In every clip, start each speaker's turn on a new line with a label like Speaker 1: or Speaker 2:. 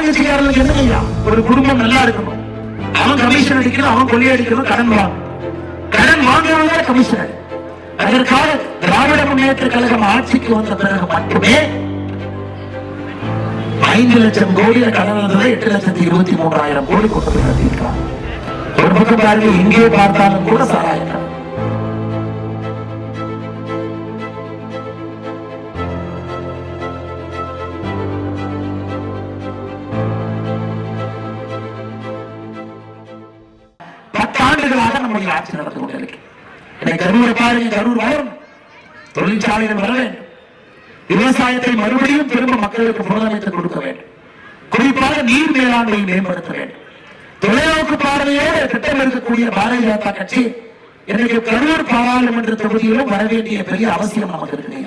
Speaker 1: ஆளுங்கட்சிக்காரர்களுக்கு என்ன ஐயா ஒரு குடும்பம் நல்லா இருக்கணும். அவன் கமிஷன் அடிக்கணும் அவன் கொள்ளையடிக்கணும் கடன் வாங்க கடன் வாங்குறவங்க கமிஷனர் அதற்காக திராவிட முன்னேற்ற கழகம் ஆட்சிக்கு வந்த பிறகு மட்டுமே ஐந்து லட்சம் கோடியில கடன் இருந்ததை எட்டு லட்சத்தி இருபத்தி மூன்றாயிரம் கோடி கொண்டு போய் கட்டியிருக்கிறார் ஒரு பக்கம் பாருங்க எங்கே பார்த்தாலும் கூட சாராயம் நம்முடைய ஆட்சி நடந்து கொண்டிருக்கு இன்னைக்கு கரூரை பாருங்க கரூர் தொழிற்சாலைகள் வர வேண்டும். விவசாயத்தை மறுபடியும் திரும்ப மக்களுக்கு புனரமைத்து கொடுக்க வேண்டும். குறிப்பாக நீர் மேலாண்மையை மேம்படுத்த வேண்டும். தொலைநோக்கு பார்வையோடு திட்டம் இருக்கக்கூடிய பாரதிய ஜனதா கட்சி இன்றைக்கு கரூர் பாராளுமன்ற தொகுதியிலும் வர வேண்டிய பெரிய அவசியம் நமக்கு இருக்கு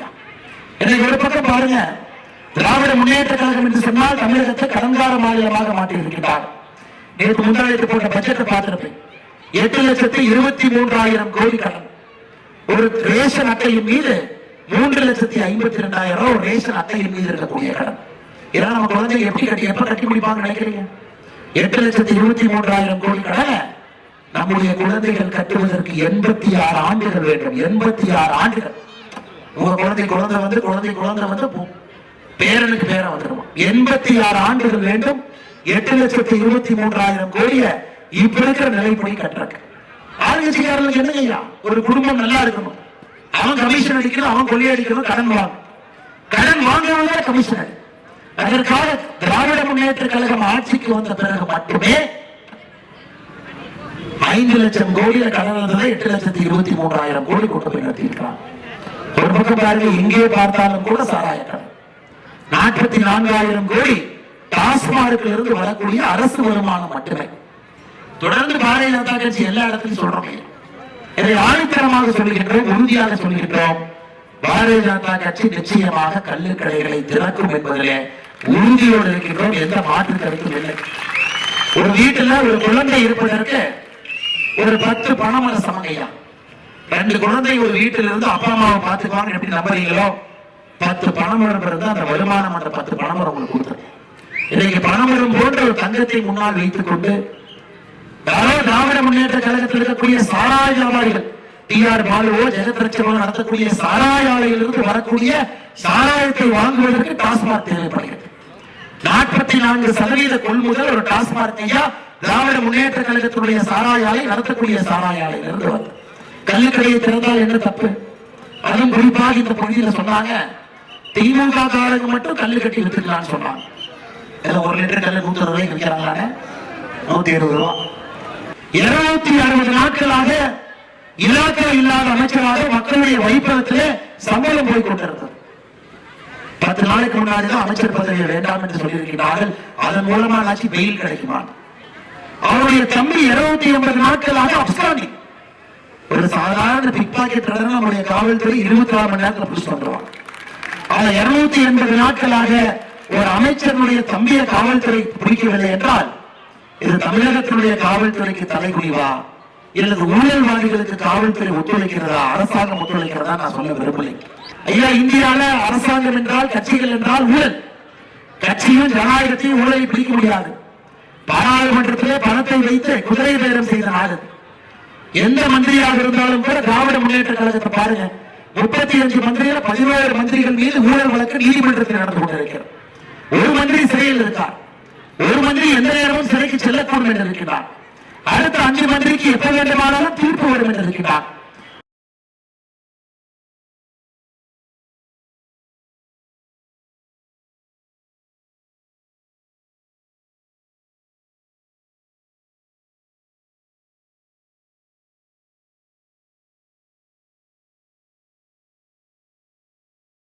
Speaker 1: இன்னைக்கு ஒரு பக்கம் பாருங்க திராவிட முன்னேற்ற கழகம் என்று சொன்னால் தமிழகத்தை கலங்கார மாநிலமாக மாற்றி இருக்கிறார் நேற்று முந்தாயத்து போட்ட பட்ஜெட்டை பார்த்திருப்பேன். எட்டு லட்சத்தி இருபத்தி மூன்றாயிரம் கோடி கடன். ஒரு ரேஷன் அட்டையின் மீது மூன்று லட்சத்தி ஐம்பத்தி ரெண்டாயிரம் ரூபாய் ஒரு ரேஷன் அட்டையின் மீது இருக்கக்கூடிய கடன். இதெல்லாம் நம்ம குழந்தைங்க எப்படி கட்டி எப்ப கட்டி முடிப்பாங்க நினைக்கிறீங்க? எட்டு லட்சத்தி இருபத்தி மூன்றாயிரம் கோடி கடனை நம்முடைய குழந்தைகள் கட்டுவதற்கு எண்பத்தி ஆறு ஆண்டுகள் வேண்டும். எண்பத்தி ஆறு ஆண்டுகள். உங்க குழந்தை குழந்தை வந்து குழந்தை குழந்தை வந்து பேரனுக்கு பேரன் வந்துருவோம் எண்பத்தி ஆறு ஆண்டுகள் வேண்டும். எட்டு லட்சத்தி இருபத்தி மூன்றாயிரம் கோடியை இப்ப இருக்கிற நிலைப்படி கட்டுறக்கு. ஆளுங்கட்சிக்காரர்களுக்கு என்ன ஐயா ஒரு குடும்பம் நல்லா இருக்கணும். அவன் கமிஷன் அடிக்கணும் அவன் கொள்ளையடிக்கணும் கடன் வாங்க. கடன் வாங்குறவங்க கமிஷனர் அதற்காக திராவிட முன்னேற்ற கழகம் ஆட்சிக்கு வந்த பிறகு மட்டுமே ஐந்து லட்சம் கோடியில கடன் இருந்ததை எட்டு லட்சத்தி இருபத்தி மூன்றாயிரம் கோடி கொண்டு போய் நடத்தியிருக்கிறான். ஒரு பக்கம் பாருங்க எங்கே பார்த்தாலும் கூட சாராய கடன். நாற்பத்தி நான்காயிரம் கோடி டாஸ்மார்க்ல இருந்து வரக்கூடிய அரசு வருமானம் மட்டுமே. தொடர்ந்து பாரதிய ஜனதா கட்சி எல்லா இடத்திலும் சொல்றோம். இதை ஆணித்தரமாக சொல்கின்றோம் உறுதியாக சொல்கின்றோம். பாரதிய ஜனதா கட்சி நிச்சயமாக கல்லுக்கடைகளை திறக்கும் என்பதிலே உறுதியோடு இருக்கின்றோம். எந்த மாற்று கருத்தும் இல்லை. ஒரு வீட்டுல ஒரு குழந்தை இருப்பதற்கு ஒரு பத்து பணமர சமங்கையா? ரெண்டு குழந்தை ஒரு வீட்டில இருந்து அப்பா அம்மாவை பார்த்துக்குவாங்க எப்படி நம்புறீங்களோ பத்து பணமரம் இருந்தா அந்த வருமானம் என்ற பத்து பணமரம் உங்களுக்கு கொடுத்துருக்கு இன்னைக்கு பணமரம் போன்ற ஒரு தங்கத்தை முன்னால் வைத்துக் கொண்டு திராவிட முன்னேற்ற கழகத்தில் இருக்கக்கூடிய சாராய வியாபாரிகள் டி ஆர் பாலுவோ ஜெகத்ரட்சமோ நடத்தக்கூடிய சாராய ஆலையிலிருந்து வரக்கூடிய சாராயத்தை வாங்குவதற்கு டாஸ்மாக் தேவைப்படுகிறது. நாற்பத்தி நான்கு சதவீத கொள்முதல் ஒரு டாஸ்மாக் திராவிட முன்னேற்ற கழகத்தினுடைய சாராய ஆலை நடத்தக்கூடிய சாராய ஆலையிலிருந்து வருது கல்லுக்கடையை திறந்தால் என்ன தப்பு? அதுவும் குறிப்பாக இந்த பகுதியில சொன்னாங்க. திமுக காரங்க மட்டும் கல்லு கட்டி வித்துக்கலாம்னு சொன்னாங்க. ஏதோ ஒரு லிட்டர் கல்லு நூத்தி அறுபது ரூபாய்க்கு விற்கிறாங்களானே? நூத்தி இருபது ரூபா. இருநூத்தி அறுபது நாட்களாக இலாக்கா இல்லாத அமைச்சராக மக்களுடைய வைப்பகத்திலே சம்பளம் போய் கொண்டிருந்தார் பத்து நாளைக்கு முன்னாடி தான் அமைச்சர் பதவியை வேண்டாம் என்று சொல்லியிருக்கிறார்கள். அதன் மூலமா ஆட்சி வெயில் கிடைக்குமா? அவருடைய தம்பி இருநூத்தி எண்பது நாட்களாக அப்ஸ்காண்டி ஒரு சாதாரண பிக் பாக்கெட் நம்முடைய காவல்துறை இருபத்தி ஆறு மணி நேரத்தில் புதுசு வந்துருவாங்க அவன் இருநூத்தி எண்பது நாட்களாக ஒரு அமைச்சருடைய தம்பியை காவல்துறை பிடிக்கவில்லை என்றால் இது தமிழகத்தினுடைய காவல்துறைக்கு தலைகுனிவா இல்லது ஊழல்வாதிகளுக்கு காவல்துறை ஒத்துழைக்கிறதா? அரசாங்கம் ஒத்துழைக்கிறதா நான் சொல்ல விரும்பலை. ஐயா இந்தியால அரசாங்கம் என்றால் கட்சிகள் என்றால் ஊழல். கட்சியும் ஜனநாயகத்தையும் ஊழலை பிடிக்க முடியாது. பாராளுமன்றத்திலே பணத்தை வைத்து குதிரை பேரம் செய்த நாடு. எந்த மந்திரியாக இருந்தாலும் கூட திராவிட முன்னேற்ற கழகத்தை பாருங்க. முப்பத்தி அஞ்சு மந்திரியில பதினோரு மந்திரிகள் மீது ஊழல் வழக்கு நீதிமன்றத்தில் நடந்து கொண்டிருக்கிறது. ஒரு மந்திரி சிறையில் இருக்கார். ஒரு மந்திரி எந்த நேரமும் சிறைக்கு செல்லக்கூடும் என்று இருக்கிறார் அடுத்த அஞ்சு மந்திரிக்கு எப்ப வேண்டுமானாலும் தீர்ப்பு வரும் என்று இருக்கிறார்